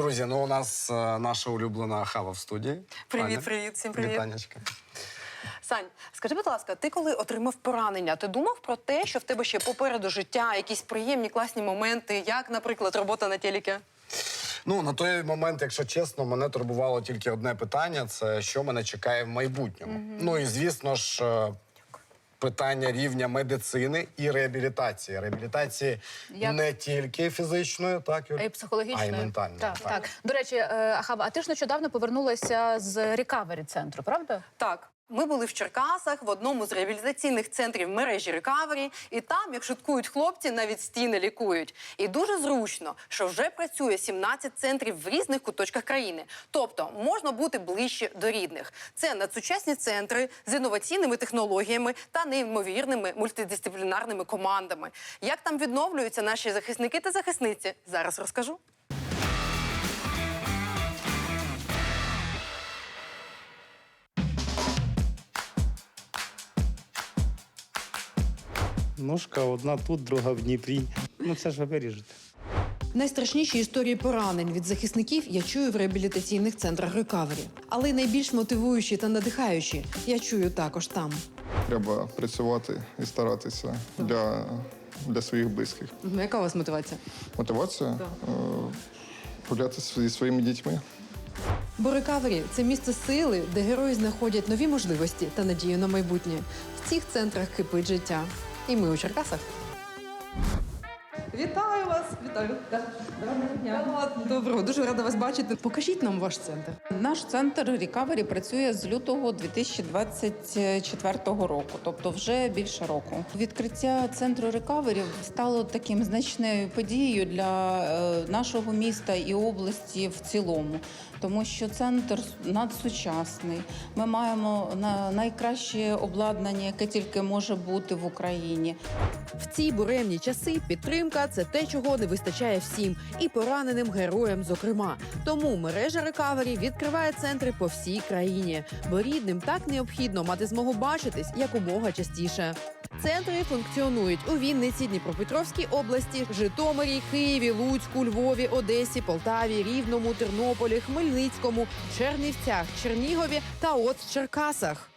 Друзі, ну у нас е, наша улюблена хава в студії. Привіт, Аня. привіт, всім привіт. Вітанечка. Сань, скажи, будь ласка, ти коли отримав поранення, ти думав про те, що в тебе ще попереду життя, якісь приємні класні моменти, як, наприклад, робота на телекі? Ну на той момент, якщо чесно, мене турбувало тільки одне питання: це що мене чекає в майбутньому. Ну і звісно ж. е, Питання рівня медицини і реабілітації. Реабілітації Як? не тільки фізичної, так Юль? А й психологічною. а й ментальної. Так, так. До речі, е, Ахава, а ти ж нещодавно повернулася з рекавері центру, правда? Так. Ми були в Черкасах в одному з реабілітаційних центрів мережі Рекавері, і там, як шуткують хлопці, навіть стіни лікують. І дуже зручно, що вже працює 17 центрів в різних куточках країни. Тобто можна бути ближче до рідних. Це надсучасні центри з інноваційними технологіями та неймовірними мультидисциплінарними командами. Як там відновлюються наші захисники та захисниці? Зараз розкажу. Ножка одна тут, друга в Дніпрі. Ну це ж ви виріжете. Найстрашніші історії поранень від захисників я чую в реабілітаційних центрах рекавері. Але найбільш мотивуючі та надихаючі я чую також там. Треба працювати і старатися для, для своїх близьких. Яка у вас мотивація? Мотивація е, гуляти зі своїми дітьми. Бо рекавері це місце сили, де герої знаходять нові можливості та надію на майбутнє. В цих центрах кипить життя. І ми у Черкасах. Вітаю вас! Вітаю! Доброго дня! Доброго, дуже рада вас бачити. Покажіть нам ваш центр. Наш центр Рікавері працює з лютого 2024 року, тобто вже більше року. Відкриття центру Рікавері стало таким значною подією для е, нашого міста і області в цілому, тому що центр надсучасний. Ми маємо на- найкраще обладнання, яке тільки може бути в Україні. В ці буремні часи підтримка це те, чого не вистачає всім, і пораненим героям, зокрема. Тому мережа рекавері відкриває центри по всій країні, бо рідним так необхідно мати змогу бачитись якомога частіше. Центри функціонують у Вінниці, Дніпропетровській області, Житомирі, Києві, Луцьку, Львові, Одесі, Полтаві, Рівному, Тернополі, Хмельницькому, Чернівцях, Чернігові та от Черкасах.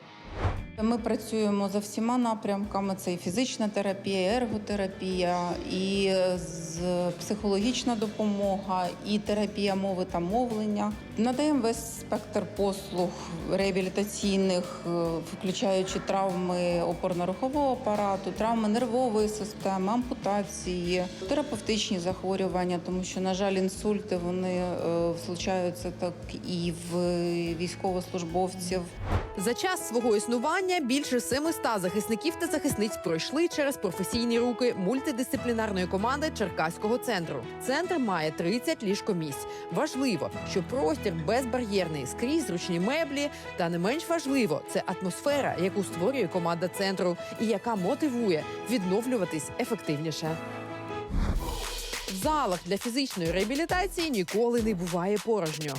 Ми працюємо за всіма напрямками: це і фізична терапія, і ерготерапія, і психологічна допомога, і терапія мови та мовлення. Надаємо весь спектр послуг реабілітаційних, е, включаючи травми опорно-рухового апарату, травми нервової системи, ампутації, терапевтичні захворювання, тому що, на жаль, інсульти вони е, случаються так і в військовослужбовців. За час свого існування більше 700 захисників та захисниць пройшли через професійні руки мультидисциплінарної команди Черкаського центру. Центр має 30 ліжкомісць. Важливо, що простір безбар'єрний, скрізь зручні меблі. Та не менш важливо, це атмосфера, яку створює команда центру, і яка мотивує відновлюватись ефективніше. Залах для фізичної реабілітації ніколи не буває порожньо.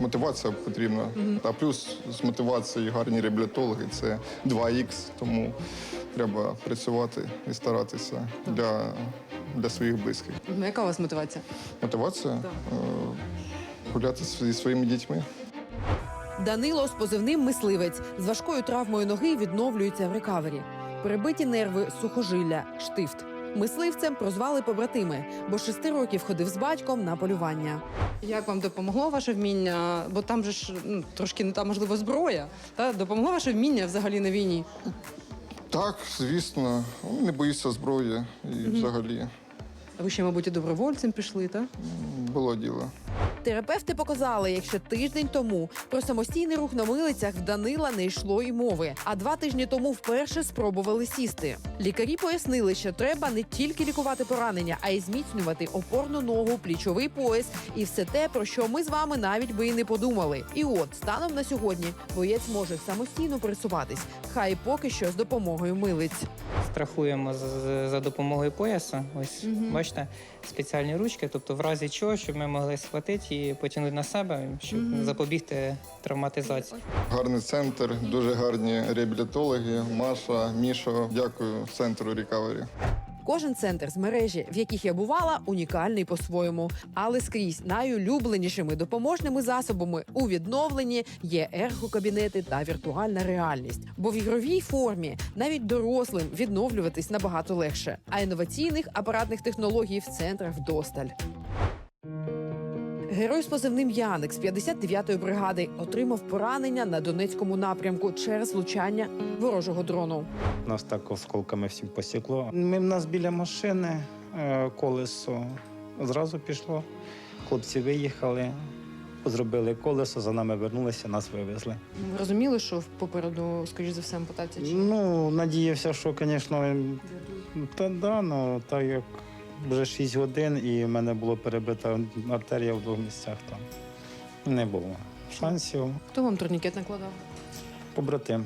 Мотивація потрібна. А плюс з мотивацією гарні реабілітологи це 2х, тому треба працювати і старатися для, для своїх близьких. Яка у вас мотивація? Мотивація е, гуляти зі своїми дітьми. Данило з позивним мисливець з важкою травмою ноги відновлюється в рекавері. Перебиті нерви, сухожилля, штифт. Мисливцем прозвали побратими, бо шести років ходив з батьком на полювання. Як вам допомогло ваше вміння? Бо там же ж ну, трошки не та можливо зброя. Та допомогло ваше вміння взагалі на війні? Так, звісно, не боюся зброї і взагалі Ви ще, мабуть, і добровольцем пішли, так? було діло. Терапевти показали, якщо тиждень тому про самостійний рух на милицях в Данила не йшло й мови. А два тижні тому вперше спробували сісти. Лікарі пояснили, що треба не тільки лікувати поранення, а й зміцнювати опорну ногу, плічовий пояс і все те, про що ми з вами навіть би і не подумали. І от станом на сьогодні боєць може самостійно пересуватись, хай поки що з допомогою милиць. страхуємо за допомогою пояса. Ось бачите, спеціальні ручки, тобто в разі чого, щоб ми могли схватити і потягнути на себе, щоб запобігти травматизації. Гарний центр, дуже гарні реабілітологи. Маша, Мішо. Дякую центру Рікавері. Кожен центр з мережі, в яких я бувала, унікальний по-своєму. Але скрізь найулюбленішими допоможними засобами у відновленні є ергокабінети та віртуальна реальність. Бо в ігровій формі навіть дорослим відновлюватись набагато легше. А інноваційних апаратних технологій в центрах вдосталь. Герой з позивним Яник з 59-ї бригади отримав поранення на Донецькому напрямку через влучання ворожого дрону. Нас так осколками всім посікло. Ми в нас біля машини е, колесо зразу пішло. Хлопці виїхали, зробили колесо, за нами вернулися, нас вивезли. Ви розуміли, що попереду, скоріш за все, ампутація? Ну, надіявся, що, звісно, та да, ну так як вже 6 годин і в мене було перебита артерія в двох місцях, то не було шансів. Хто вам турнікет накладав? Побратим.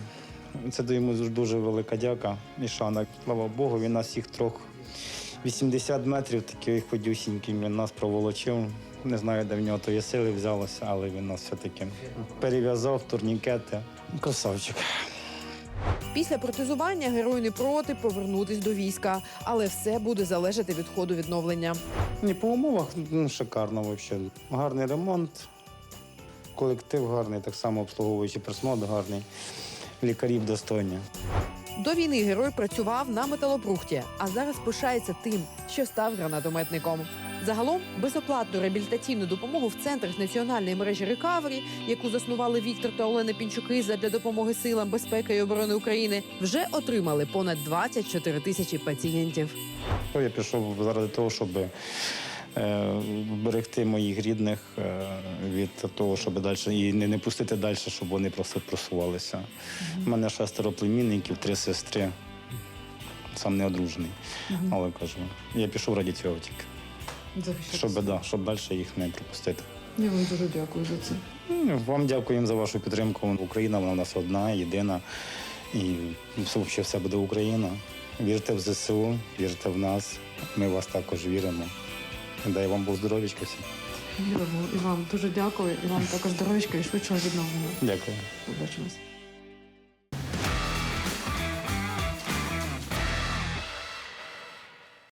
Це до йому дуже велика дяка і шана. Слава Богу, він нас всіх трьох 80 метрів, такий ходюсінький, він нас проволочив. Не знаю, де в нього тої сили взялося, але він нас все-таки перев'язав турнікети. Красавчик. Після протезування герой не проти повернутись до війська, але все буде залежати від ходу відновлення. Ні, по умовах ну, шикарно взагалі. Гарний ремонт, колектив гарний, так само обслуговуючий персонал гарний, лікарів достойні. До війни герой працював на металобрухті, а зараз пишається тим, що став гранатометником. Загалом безоплатну реабілітаційну допомогу в центрах національної мережі Рекавері, яку заснували Віктор та Олена Пінчуки для допомоги силам безпеки і оборони України, вже отримали понад 24 тисячі пацієнтів. Я пішов заради того, щоб е, вберегти моїх рідних е, від того, щоб далі і не, не пустити далі, щоб вони просто просувалися. У мене шестеро племінників, три сестри. Сам не одружений. Але кажу, я пішов раді цього тільки. Щоб, да, щоб далі їх не пропустити. Я вам дуже дякую за це. Вам дякуємо за вашу підтримку. Україна вона у нас одна, єдина. І взагалі все буде Україна. Вірте в ЗСУ, вірте в нас. Ми в вас також віримо. Дай вам Бог здоров'ячка всім. І вам дуже дякую. І вам також здоров'ячка і швидшого відновлення. Дякую. Побачимось.